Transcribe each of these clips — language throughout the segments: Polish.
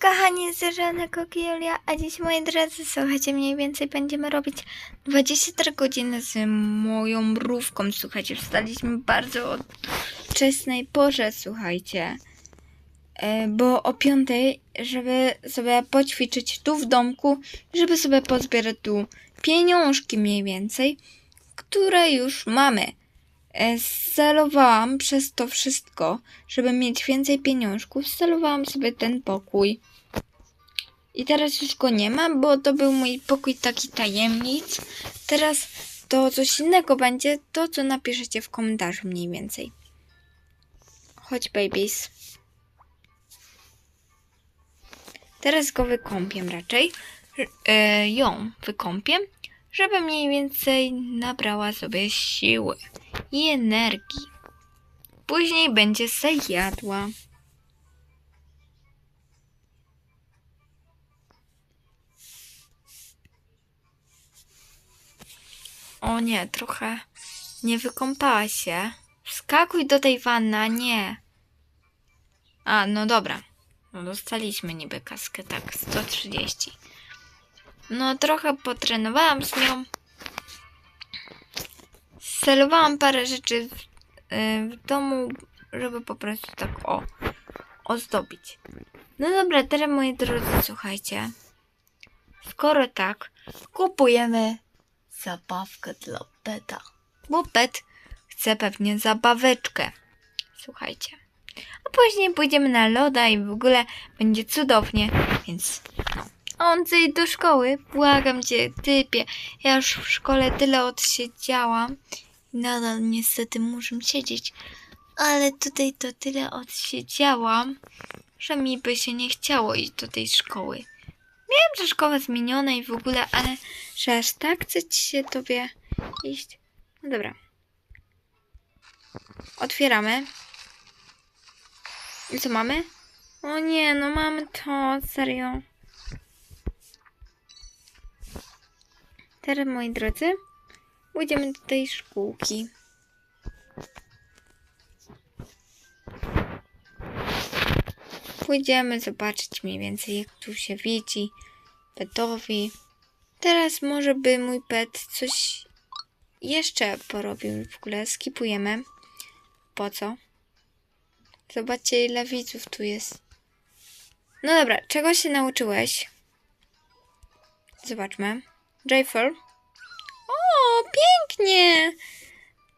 Kochani z Żonego Julia, a dziś moi drodzy, słuchajcie, mniej więcej będziemy robić 24 godziny z moją mrówką, słuchajcie, wstaliśmy bardzo o wczesnej porze, słuchajcie, E, bo o piątej, żeby sobie poćwiczyć tu w domku, żeby sobie pozbierać tu pieniążki mniej więcej, które już mamy. E, Celowałam przez to wszystko, żeby mieć więcej pieniążków, celowałam sobie ten pokój. I teraz już go nie ma, bo to był mój pokój taki tajemnic. Teraz to coś innego będzie, to co napiszecie w komentarzu mniej więcej. Chodź babies. Teraz go wykąpię raczej. E, ją wykąpię, żeby mniej więcej nabrała sobie siły i energii. Później będzie se jadła. O nie, trochę nie wykąpała się. Wskakuj do tej wanny, a nie. A, no dobra. No dostaliśmy niby kaskę, tak, 130. No trochę potrenowałam z nią. Celowałam parę rzeczy w, y, w domu, żeby po prostu tak o ozdobić. No dobra, teraz moi drodzy, słuchajcie. Skoro tak, kupujemy zabawkę dla peta. Bo pet chce pewnie zabaweczkę. Słuchajcie. A później pójdziemy na loda i w ogóle będzie cudownie, więc. On idź do szkoły, błagam cię, typie. Ja już w szkole tyle odsiedziałam. Nadal niestety muszę siedzieć. Ale tutaj to tyle odsiedziałam, że mi by się nie chciało iść do tej szkoły. Wiem, że szkoła zmieniona i w ogóle, ale że aż tak chce ci się tobie iść. No dobra. Otwieramy. I co mamy? O nie, no mamy to, serio. Teraz, moi drodzy, pójdziemy do tej szkółki. Pójdziemy zobaczyć mniej więcej, jak tu się wiedzi petowi. Teraz może by mój pet coś jeszcze porobił. W ogóle skipujemy. Po co? Zobaczcie, ile widzów tu jest. No dobra, czego się nauczyłeś? Zobaczmy. Jayfall. O, pięknie!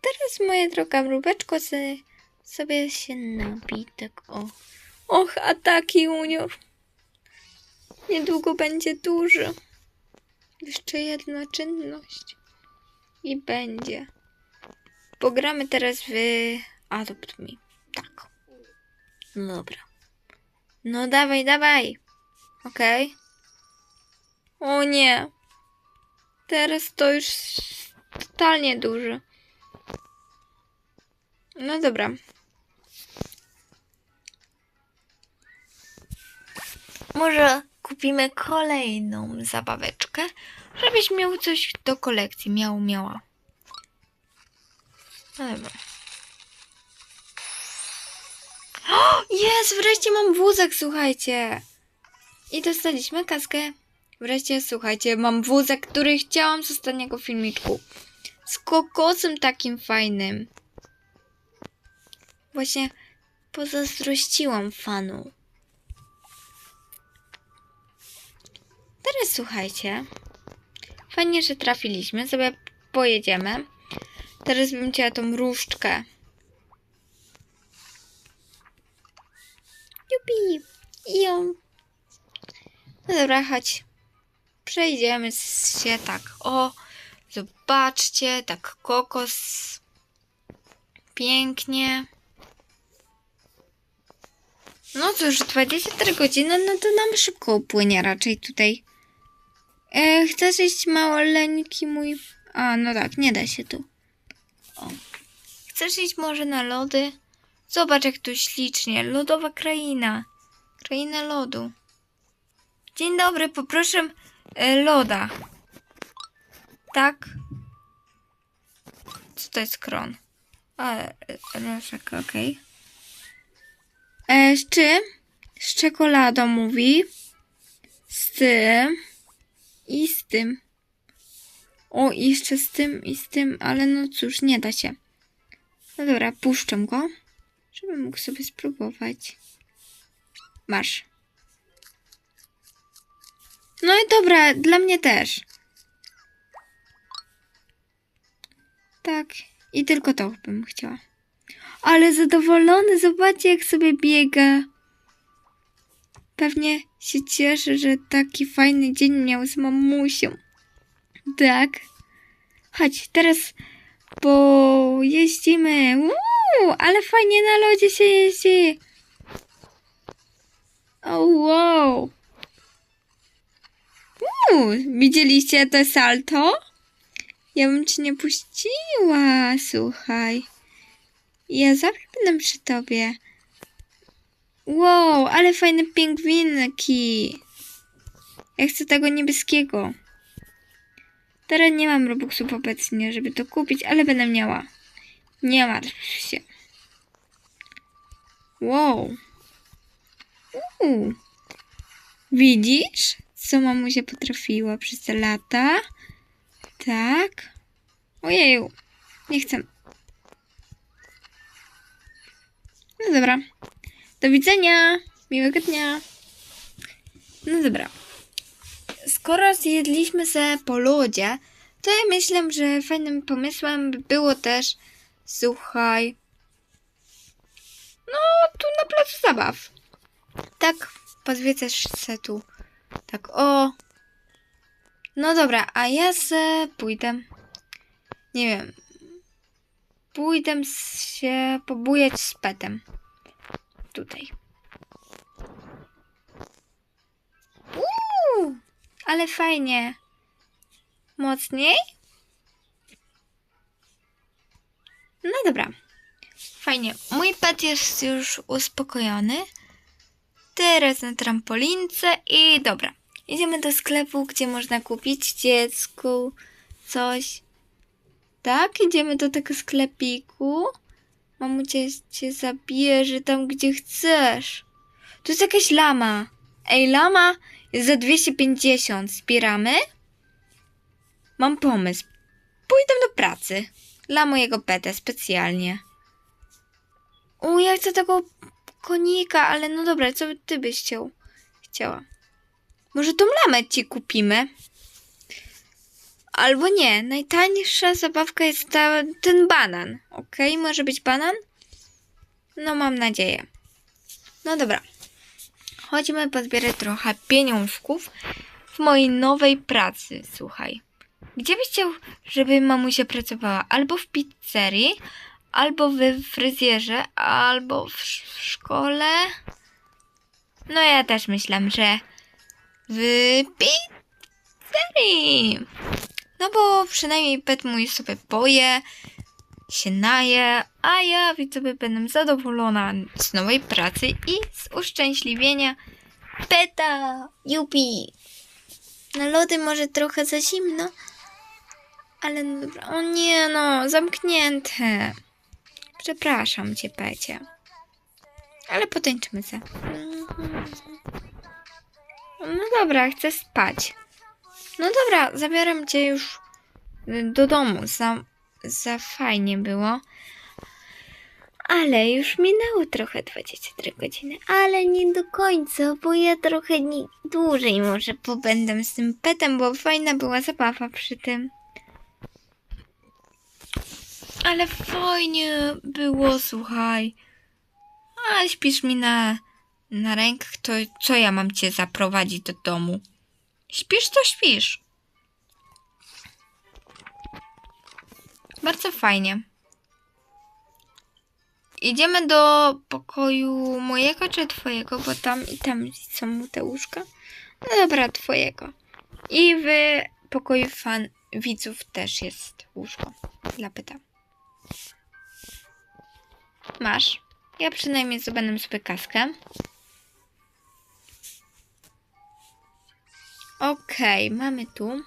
Teraz, moja droga mróweczko, sobie, się nabi, tak o. Och, a taki junior. Niedługo będzie duży. Jeszcze jedna czynność. I będzie. Pogramy teraz w Adopt Me. Tak. Dobra. No dawaj, dawaj. Okej. O nie. Teraz to już totalnie duży. No dobra. Może kupimy kolejną zabaweczkę, żebyś miał coś do kolekcji. Miał, miała. No dobra. Jest! Wreszcie mam wózek, słuchajcie! I dostaliśmy kaskę. Wreszcie, słuchajcie, mam wózek, który chciałam z ostatniego filmiczku. Z kokosem takim fajnym. Właśnie pozazdrościłam fanu. Teraz słuchajcie. Fajnie, że trafiliśmy. Sobie pojedziemy. Teraz bym chciała tą różdżkę. Jupi! I ją. No dobra, chodź. Przejdziemy się tak. O, zobaczcie, tak kokos. Pięknie. No cóż, 24 godziny, no to nam szybko upłynie raczej tutaj. E, chcesz iść małoleńki mój? A, no tak, nie da się tu. O. Chcesz iść może na lody? Zobacz jak tu ślicznie. Lodowa kraina. Kraina lodu. Dzień dobry, poproszę loda. Tak? Co to jest kron? A, e, rożek, okej. E, z czym? z czekoladą mówi. Z tym. I z tym. O, jeszcze z tym i z tym, ale no cóż, nie da się. No dobra, puszczę go, żeby mógł sobie spróbować. Masz. No i dobra, dla mnie też. Tak, i tylko to bym chciała. Ale zadowolony, zobaczcie jak sobie biega. Pewnie się cieszy, że taki fajny dzień miał z mamusią. Tak. Chodź, teraz pojeździmy. Uuu, ale fajnie na lodzie się jeździ. O, wow. Widzieliście to salto? Ja bym ci nie puściła, słuchaj. Ja zawsze będę przy tobie. Wow, ale fajne pingwinki. Ja chcę tego niebieskiego. Teraz nie mam Robuxów obecnie, żeby to kupić, ale będę miała. Nie martw się. Wow. Widzisz, co mamusia potrafiła przez te lata? Tak. Ojeju. Nie chcę. No dobra. Do widzenia. Miłego dnia. No dobra. Skoro zjedliśmy se po lodzie, to ja myślę, że fajnym pomysłem by było też, słuchaj, no tu na placu zabaw. Tak, pozwiecać se tu. Tak, o. No dobra, a ja se pójdę. Nie wiem. Pójdę się pobujać z petem. Tutaj. Uuu, ale fajnie. Mocniej? No dobra. Fajnie. Mój pet jest już uspokojony. Teraz na trampolince i dobra. Idziemy do sklepu, gdzie można kupić dziecku coś. Tak, idziemy do tego sklepiku. Mamucia cię zabierze tam, gdzie chcesz. Tu jest jakaś lama. Ej, lama jest za 250. Zbieramy? Mam pomysł. Pójdę do pracy. Dla mojego peta specjalnie. U, ja chcę tego konika, ale no dobra, co ty byś chciał? Chciała. Może tą lamę ci kupimy? Albo nie, najtańsza zabawka jest ta, ten banan. Ok, może być banan? No, mam nadzieję. No dobra. Chodźmy pozbierać trochę pieniążków w mojej nowej pracy, słuchaj. Gdzie byś chciał, żeby mamusia pracowała? Albo w pizzerii, albo w fryzjerze, albo w w szkole. No ja też myślę, że w pizzerii. No bo przynajmniej pet mój sobie poje, się naje, a ja widzowie będę zadowolona z nowej pracy i z uszczęśliwienia peta. Jupi. Na lody może trochę za zimno, ale no dobra. O nie no, zamknięte. Przepraszam cię, pecie. Ale potańczymy se. No dobra, chcę spać. No dobra, zabieram cię już y, do domu. Za, za fajnie było. Ale już minęło trochę 23 godziny. Ale nie do końca, bo ja trochę nie, dłużej może pobędę z tym petem, bo fajna była zabawa przy tym. Ale fajnie było, słuchaj. A śpisz mi na, na rękach, to co ja mam cię zaprowadzić do domu? Śpisz, to śpisz. Bardzo fajnie. Idziemy do pokoju mojego czy twojego, bo tam i tam są te łóżka. No dobra, twojego. I w pokoju fan widzów też jest łóżko dla. Masz. Ja przynajmniej zdobędę sobie kaskę. Okej, mamy tu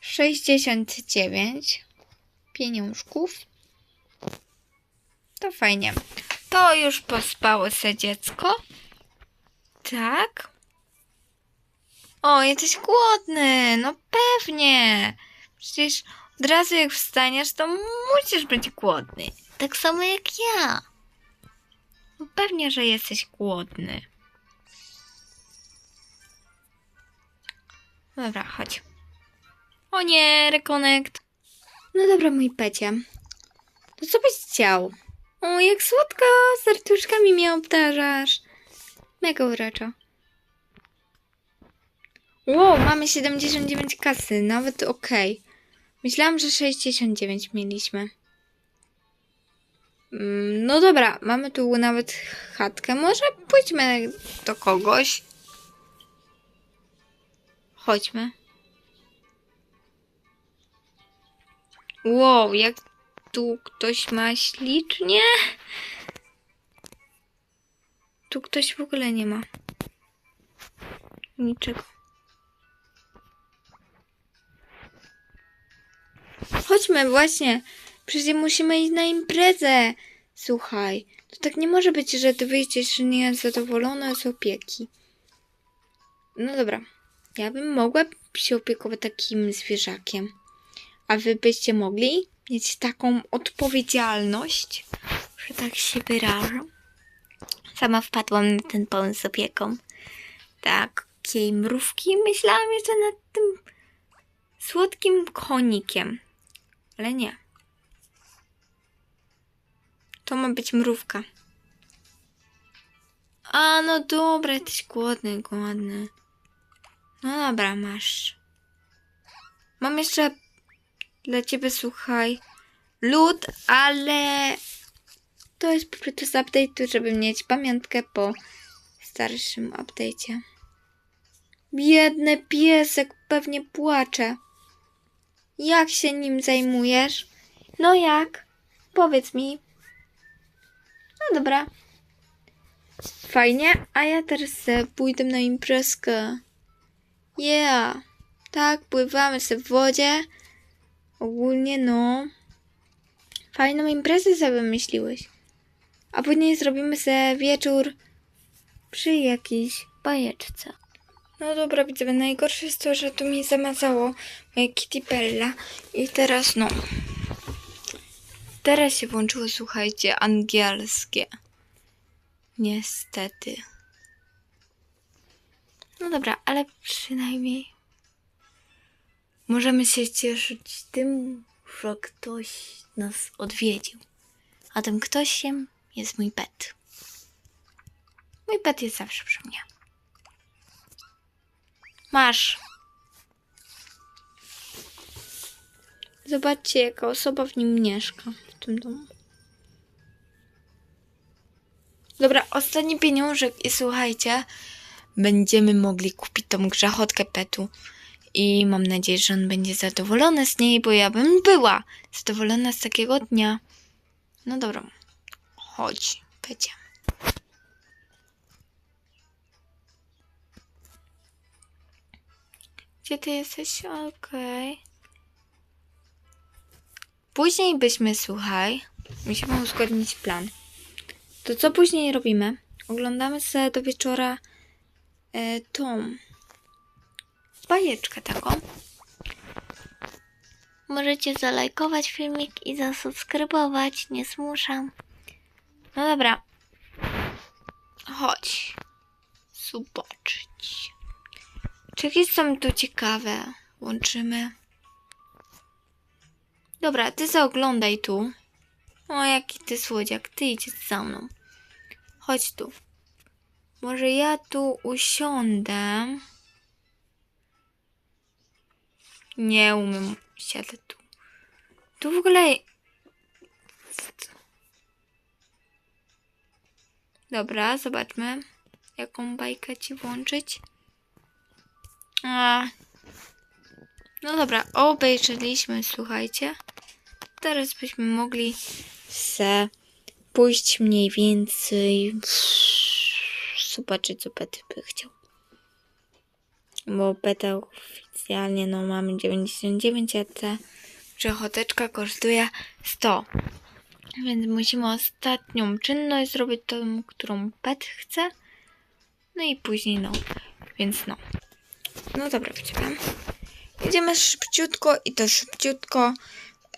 69 pieniążków. To fajnie. To już pospało se dziecko? Tak? O, jesteś głodny. No pewnie. Przecież od razu jak wstaniesz, to musisz być głodny. Tak samo jak ja. No pewnie, że jesteś głodny. Dobra, chodź. O nie, reconnect. No dobra, mój pecie. To co byś chciał? O, jak słodko, serduszkami mnie obdarzasz. Mega uroczo. Wow, mamy 79 kasy, nawet okej. Myślałam, że 69 mieliśmy. Mm, No dobra, mamy tu nawet chatkę. Może pójdźmy do kogoś. Chodźmy. Wow, jak tu ktoś ma ślicznie. Tu ktoś w ogóle nie ma. Niczego. Chodźmy właśnie. Przecież musimy iść na imprezę. Słuchaj, to tak nie może być, że ty wyjdziesz niezadowolona z opieki. No dobra. Ja bym mogła się opiekować takim zwierzakiem. A wy byście mogli mieć taką odpowiedzialność, że tak się wyrażę. Sama wpadłam na ten pomysł z opieką. Takiej mrówki myślałam jeszcze nad tym słodkim konikiem. Ale nie. To ma być mrówka. A, no dobra, jesteś głodny, głodny. No dobra, masz. Mam jeszcze dla ciebie, słuchaj, lód, ale to jest po prostu z update'u, żeby mieć pamiątkę po starszym update'cie. Biedny piesek pewnie płacze. Jak się nim zajmujesz? No jak? Powiedz mi. No dobra. Fajnie, a ja teraz se pójdę na imprezkę. Yeah. Tak, pływamy sobie w wodzie. Ogólnie no. Fajną imprezę sobie wymyśliłeś. A później zrobimy sobie wieczór przy jakiejś bajeczce. No dobra, widzę, najgorsze jest to, że tu mi zamazało moje Kitty Bella. I teraz no. Teraz się włączyło, słuchajcie, angielskie. Niestety. No dobra, ale przynajmniej możemy się cieszyć tym, że ktoś nas odwiedził. A tym ktośem jest mój pet. Mój pet jest zawsze przy mnie. Masz. Zobaczcie, jaka osoba w nim mieszka, w tym domu. Dobra, ostatni pieniążek i słuchajcie, będziemy mogli kupić tą grzechotkę petu. I mam nadzieję, że on będzie zadowolony z niej, bo ja bym była zadowolona z takiego dnia. No dobra, chodź, pecie. Gdzie ty jesteś? Okej. Później byśmy, słuchaj, musimy uzgodnić plan. To co później robimy? Oglądamy sobie do wieczora tą bajeczkę taką. Możecie zalajkować filmik i zasubskrybować, nie zmuszam. No dobra. Chodź. Zobaczyć. Czy jakieś są tu ciekawe? Łączymy. Dobra, ty zaoglądaj tu. O, jaki ty słodziak. Ty idź za mną. Chodź tu. Może ja tu usiądę. Nie umiem siadać tu. Tu w ogóle... Dobra, zobaczmy. Jaką bajkę ci włączyć. A. No dobra, obejrzeliśmy, słuchajcie. Teraz byśmy mogli se pójść mniej więcej zobaczyć, co Pety by chciał. Bo Peta oficjalnie no mamy 99, a ta grzechoteczka kosztuje 100. Więc musimy ostatnią czynność zrobić tą, którą pet chce. No i później no. Więc no. No dobra, wciągam. Jedziemy szybciutko i to szybciutko,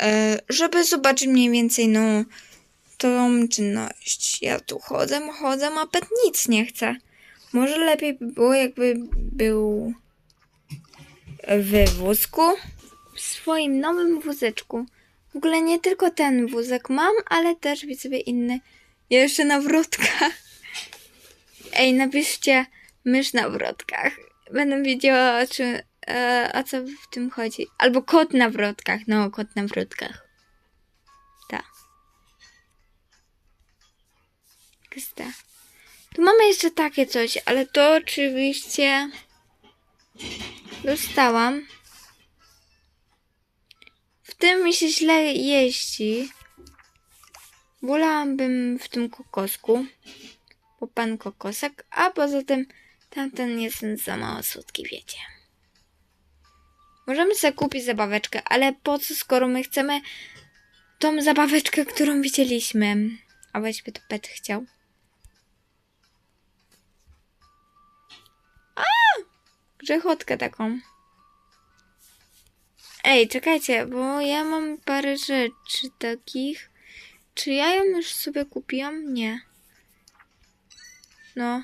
e, żeby zobaczyć mniej więcej no tą czynność. Ja tu chodzę, chodzę, a pet nic nie chce. Może lepiej by było, jakby był w wózku. W swoim nowym wózeczku. W ogóle nie tylko ten wózek mam, ale też widzę sobie inny. Jeszcze na wrotkach. Ej, napiszcie mysz na wrotkach. Będę wiedziała, o, czym, e, o co w tym chodzi. Albo kot na wrotkach. No, kot na wrotkach. Krysta. Tu mamy jeszcze takie coś, ale to oczywiście dostałam. W tym mi się źle jeździ. Wolałabym w tym kokosku, bo pan kokosek, a poza tym tamten jest za mało słodki, wiecie. Możemy sobie kupić zabaweczkę, ale po co, skoro my chcemy tą zabaweczkę, którą widzieliśmy? A weźmy to pet chciał. Grzechotkę taką. Ej, czekajcie, bo ja mam parę rzeczy takich. Czy ja ją już sobie kupiłam? Nie. No.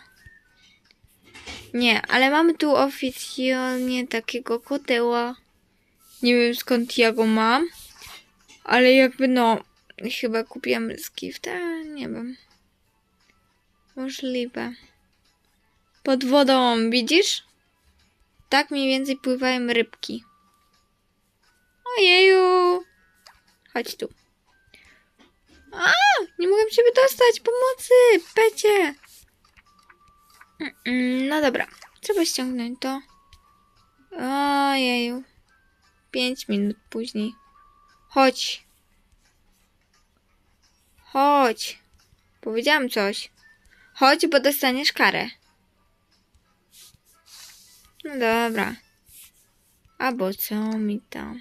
Nie, ale mamy tu oficjalnie takiego koteła. Nie wiem skąd ja go mam. Ale jakby no, chyba kupiłam z gifta, nie wiem. Możliwe. Pod wodą, widzisz? Tak mniej więcej pływają rybki. Ojeju! Chodź tu. A! Nie mogę ciebie dostać! Pomocy! Pecie! No dobra. Trzeba ściągnąć to. Ojeju. Pięć minut później. Chodź. Chodź. Powiedziałam coś. Chodź, bo dostaniesz karę. No dobra. Albo co mi tam?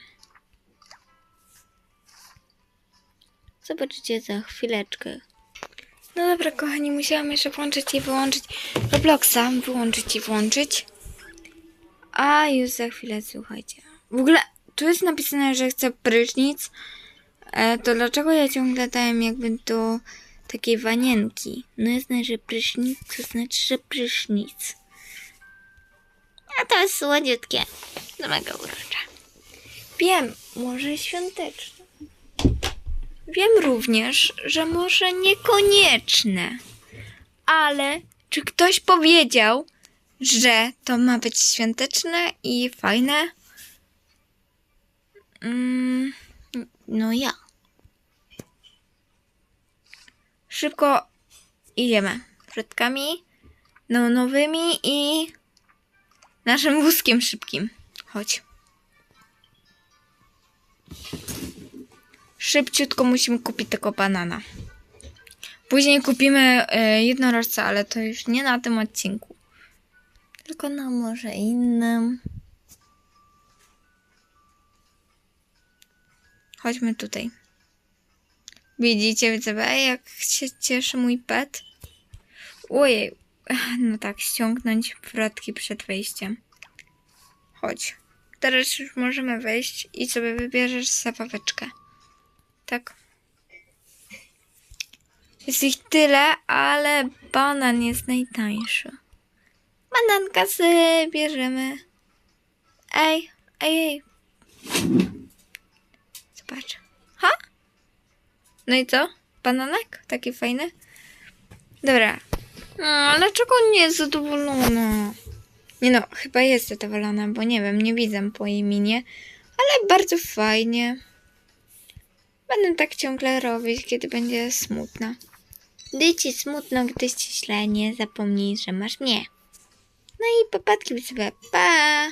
Zobaczycie za chwileczkę. No dobra, kochani, musiałam jeszcze włączyć i wyłączyć Robloxa. Wyłączyć i włączyć. A już za chwilę, słuchajcie. W ogóle tu jest napisane, że chcę prysznic. E, to dlaczego ja ciągle dałem jakby do takiej wanienki? No jest że prysznic, to znaczy, że prysznic. A to jest słodziutkie. No mega urocze. Wiem, może świąteczne. Wiem również, że może niekonieczne. Ale czy ktoś powiedział, że to ma być świąteczne i fajne? Mm, no ja. Szybko idziemy. Przodkami, no nowymi i naszym wózkiem szybkim. Chodź. Szybciutko musimy kupić tego banana. Później kupimy y, jednorożca, ale to już nie na tym odcinku. Tylko na może innym. Chodźmy tutaj. Widzicie, widzowie, jak się cieszy mój pet? Ojej, no tak, ściągnąć wrotki przed wejściem. Chodź. Teraz już możemy wejść i sobie wybierzesz zabaweczkę. Tak. Jest ich tyle, ale banan jest najtańszy. Bananka sobie bierzemy. Ej, ej, ej. Zobacz. Ha? No i co? Bananek? Taki fajny? Dobra. A, dlaczego nie jest zadowolona? Nie no, chyba jest zadowolona, bo nie wiem, nie widzę po jej minie. Ale bardzo fajnie. Będę tak ciągle robić, kiedy będzie smutna. Gdy ci smutno, gdy ci źle, nie zapomnij, że masz mnie. No i popatki sobie. Pa!